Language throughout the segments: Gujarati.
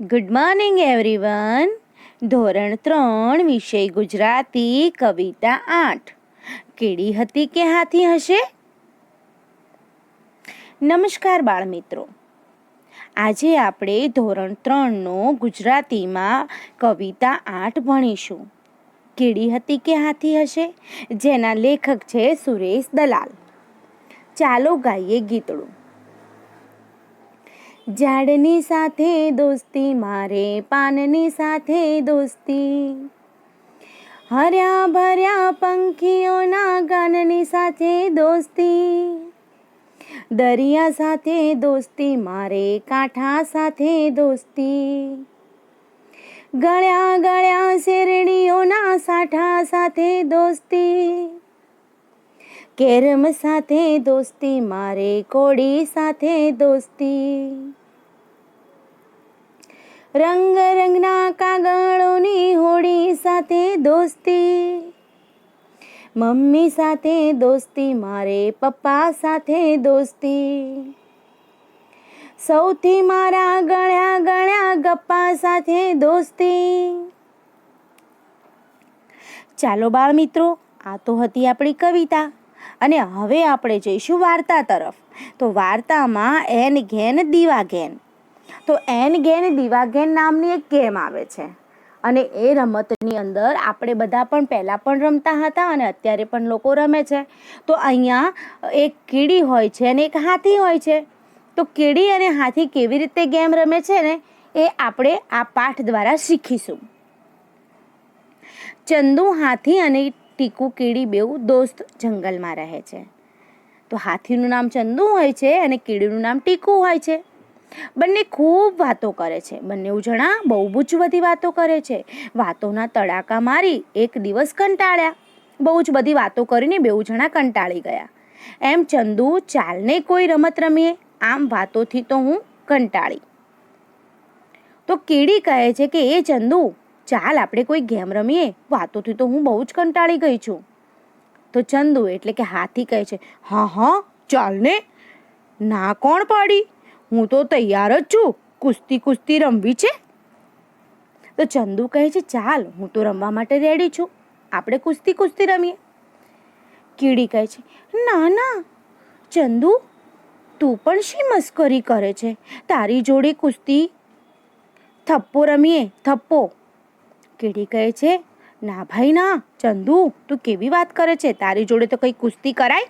ગુડ મોર્નિંગ એવરીવન ધોરણ ત્રણ, વિષય ગુજરાતી, કવિતા આઠ. કેડી હતી કે હાથી હશે? નમસ્કાર બાળ મિત્રો આજે આપણે ધોરણ ત્રણનો ગુજરાતીમાં કવિતા આઠ ભણીશું. કેડી હતી કે હાથી હશે? જેના લેખક છે સુરેશ દલાલ. ચાલો ગાઈએ ગીતડું. ઝાડની સાથે દોસ્તી, મારે પાનની સાથે દોસ્તી. હર્યા ભર્યા પંખીઓના ગાનની સાથે દોસ્તી. દરિયા સાથે દોસ્તી, મારે કાંઠા સાથે દોસ્તી. ગળ્યા ગળ્યા શેરડીઓના સાઠા સાથે દોસ્તી. કેરમ સાથે દોસ્તી, મારે કોડી સાથે દોસ્તી. રંગ રંગના કાગળોની હોડી સાથે દોસ્તી. મમ્મી સાથે દોસ્તી, મારે પપ્પા સાથે દોસ્તી. સૌથી મારા ગણ્યા ગણ્યા ગપ્પા સાથે દોસ્તી. ચાલો બાળ મિત્રો, આ તો હતી આપણી કવિતા. અને હવે આપણે જઈશું વાર્તા તરફ. તો વાર્તામાં એન ઘેન દીવા ઘેન. તો એન ઘેન દીવા ઘેન નામની એક ગેમ આવે છે. અને એ રમતની અંદર આપણે બધા પણ પહેલાં પણ રમતા હતા અને અત્યારે પણ લોકો રમે છે. તો અહીંયા એક કીડી હોય છે અને એક હાથી હોય છે. તો કીડી અને હાથી કેવી રીતે ગેમ રમે છે ને, એ આપણે આ પાઠ દ્વારા શીખીશું. ચંદુ હાથી અને ટીકુ, કીડી બેઉ દોસ્ત જંગલમાં રહે છે. તો હાથીનું નામ ચંદુ હોય છે અને કીડીનું નામ ટીકુ હોય છે. બંને ખૂબ વાતો કરે છે. બંને જણા બહુ જ બધી વાતો કરે છે. વાતોના તડાકા મારી એક દિવસ કંટાળ્યા. બહુ જ બધી વાતો કરીને બેઉ જણા કંટાળી ગયા. એમ ચંદુ ચાલને કોઈ રમત રમીએ, આમ વાતોથી તો હું કંટાળી. તો કીડી કહે છે કે, એ ચંદુ ચાલ આપણે કોઈ ગેમ રમીએ. વાતોથી તો હું બહુ જ કંટાળી ગઈ છું. તો ચંદુ એટલે કે હાથી કહે છે, હા હા, ચાલ ને. ના, કોણ પાડી? હું તો તૈયાર જ છું. કુસ્તી કુસ્તી રમવી છે. તો ચંદુ કહે છે, ચાલ, હું તો રમવા માટે રેડી છું. આપણે કુસ્તી કુસ્તી રમીએ. કીડી કહે છે, ના ના, ચંદુ, તું પણ શી મસ્કરી કરે છે? તારી જોડે કુસ્તી, થપ્પો રમીએ, થપ્પો. કીડી કહે છે, ના ભાઈ ના, ચંદુ, તું કેવી વાત કરે છે? તારી જોડે તો કંઈ કુસ્તી કરાય?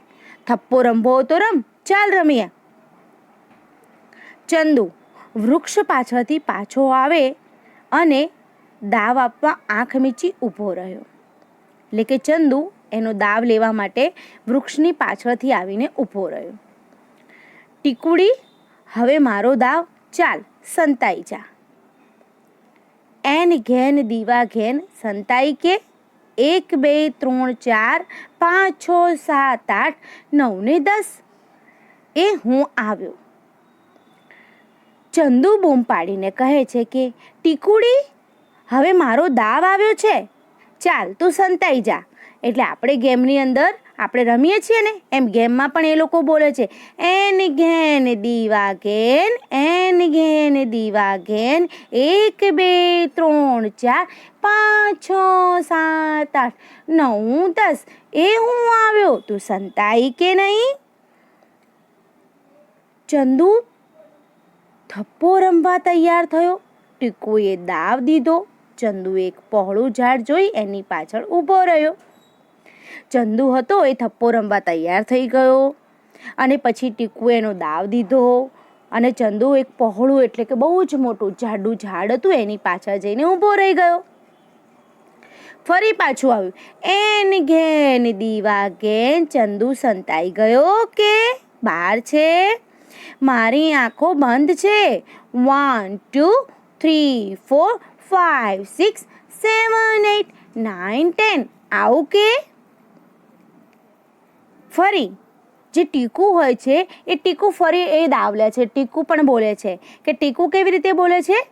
થપ્પો રમવો તો રમ, ચાલ રમીએ. ચંદુ વૃક્ષ પાછળથી પાછો આવે અને દાવ આપવા આંખ મીચી ઊભો રહ્યો. એટલે કે ચંદુ એનો દાવ લેવા માટે વૃક્ષની પાછળથી આવીને ઊભો રહ્યો. ટીકુડી, હવે મારો દાવ ચાલ, સંતાઈ જા. એન ઘેન દીવા ઘેન સંતાઈ કે? એક, બે, ત્રણ, ચાર, પાંચ, છ, સાત, આઠ, નવ ને દસ. એ હું આવ્યો. ચંદુ બૂમ પાડીને કહે છે કે, ટીકુડી, હવે મારો દાવ આવ્યો છે. ચાલ તું સંતાઈ જા. એટલે આપણે ગેમની અંદર આપણે રમીએ છીએ ને, એમ ગેમમાં પણ એ લોકો બોલે છે, એન ઘેન દીવા ઘેન, એન ઘેન દીવા ઘેન, એક બે ત્રણ ચાર, પાંચ છ સાત આઠ, નવ દસ, એ હું આવ્યો, તું સંતાઈ કે નહીં? ચંદુ થપ્પો રમવા તૈયાર થયો, ટીકુએ દાવ દીધો ચંદુ એક પહોળું ઝાડ જોઈ એની પાછળ ઊભો રહ્યો. ચંદુ હતો એ થપ્પો રમવા તૈયાર થઈ ગયો. અને પછી ટીકુ એનો દાવ દીધો. અને ચંદુ એક પહોળું એટલે કે બહુ જ મોટું જાડું ઝાડ હતું એની પાછળ જઈને ઊભો રહી ગયો. ફરી પાછું આવ્યું. એન ઘેન દીવા ઘેન, ચંદુ સંતાઈ ગયો કે બહાર છે? મારી આંખો બંધ છે. One, two, three, four five six, seven eight nine ten. આવું કે ફરી, જે ટીકુ હોય છે, એ ટીકુ ફરી એ દાવલે છે. ટીકુ પણ બોલે છે કે ટીકુ કેવી રીતે બોલે છે?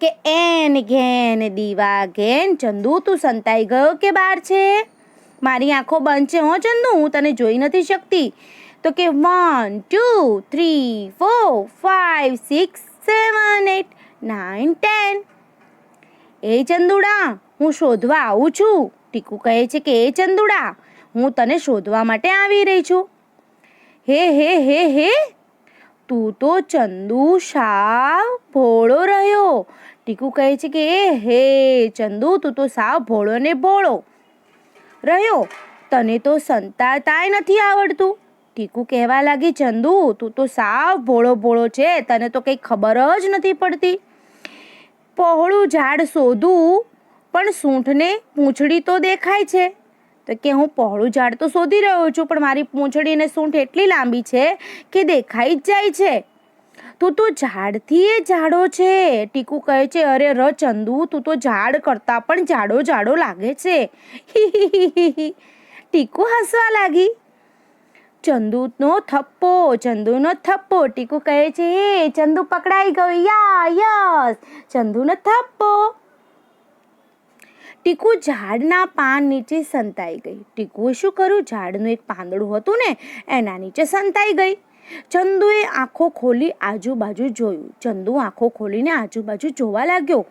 કે એન ઘેન દીવા ઘેન, ચંદુ તું સંતાઈ ગયો કે બાર છે? મારી આંખો બંધ છે હો ચંદુ, હું તને જોઈ નથી શકતી. તો કે one, two, three, four five six, seven, eight nine ten. એ ચંદુડા, હું શોધવા આવું છું. ટીકુ કહે છે કે એ ચંદુડા હું તને શોધવા માટે આવી રહી છું. હે હે હે હે, તું તો ચંદુ સાવ ભોળો રહ્યો. ટીકુ કહે છે કે, એ, હે, ચંદુ, તું તો સાવ ભોળો ને ભોળો રહ્યો. તને તો સંતાતાય નથી આવડતું. ટીકુ કહેવા લાગી, ચંદુ, તું તો સાવ ભોળો ભોળો છે. તને તો કંઈ ખબર જ નથી પડતી. પહોળું ઝાડ શોધું, પણ સૂંઠને પૂંછડી તો દેખાય છે. તો કે હું પહોળું ઝાડ તો શોધી રહ્યો છું, પણ મારી પૂંછડી અને સૂંઠ એટલી લાંબી છે કે દેખાઈ જ જાય છે. તું તો ઝાડથી એ ઝાડો છે. ટીકુ કહે છે, અરે, ર, ચંદુ, તું તો ઝાડ કરતાં પણ જાડો જાડો લાગે છે. ટીકુ હસવા લાગી. ચંદુનો થપ્પો ચંદુનો થપ્પો, ટીકુ કહે છે, એ ચંદુ પકડાઈ ગયો યા યસ. ચંદુનો થપ્પો. ટીકુ ઝાડના પાન નીચે સંતાઈ ગઈ. ટીકુએ શું કર્યું? ઝાડનું એક પાંદડું હતું ને, એના નીચે સંતાઈ ગઈ. ચંદુએ આંખો ખોલી આજુબાજુ જોયું. ચંદુ આંખો ખોલીને આજુબાજુ જોવા લાગ્યો.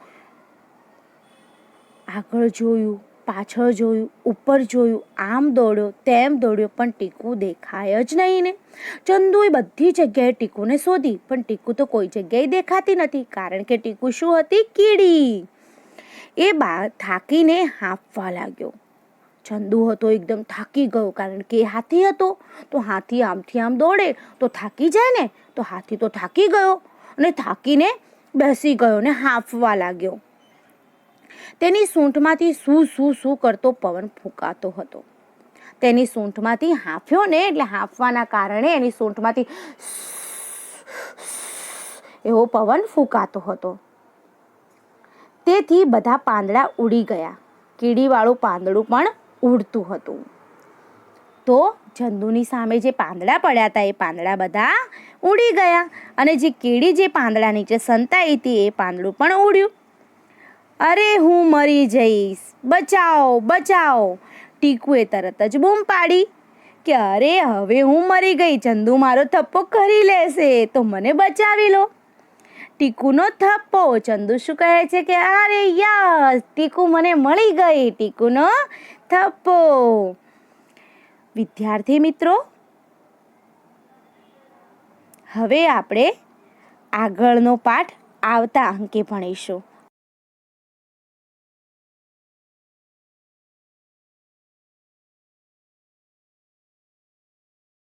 આગળ જોયું, પાછળ જોયું, ઉપર જોયું, આમ દોડ્યો, તેમ દોડ્યો, પણ ટીકુ દેખાય જ નહીં ને. ચંદુએ બધી જગ્યાએ ટીકુને શોધી, પણ ટીકુ તો કોઈ જગ્યાએ દેખાતી નથી, કારણ કે ટીકુ શું હતી? કીડી. એ બા થાકીને હાંફવા લાગ્યો. ચંદુ હતો એકદમ થાકી ગયો કારણ કે હાથી હતો. તો હાથી આમથી આમ દોડે તો થાકી જાય ને, તો હાથી તો થાકી ગયો અને થાકીને બેસી ગયો ને હાંફવા લાગ્યો. તેની સૂંઠમાંથી શું શું શું કરતો પવન ફૂંકાતો હતો. તેની સૂંઠમાંથી હાંફ્યો ને એટલે હાંફવાના કારણે એની સૂંઠમાંથી એવો પવન ફૂંકાતો હતો. તેથી બધા પાંદડા ઉડી ગયા. કીડીવાળું પાંદડું પણ ઉડતું હતું. તો ચંદુની સામે જે પાંદડા પડ્યા હતા, એ પાંદડા બધા ઉડી ગયા અને જે કીડી જે પાંદડા નીચે સંતાઈ હતી, એ પાંદડું પણ ઉડ્યું. અરે હું મરી જઈશ. બચાવો બચાવો. ટીકુએ તરત જ બૂમ પાડી કે અરે, હવે હું મરી ગઈ. ચંદુ મારો થપ્પો કરી લેશે. તો મને બચાવી લો. ટીકુનો થપ્પો. ચંદુ શું કહે છે કે, અરે યસ ટીકુ મને મળી ગઈ, ટીકુનો થપ્પો. વિદ્યાર્થી મિત્રો, હવે આપણે આગળનો પાઠ આવતા અંકે ભણીશું.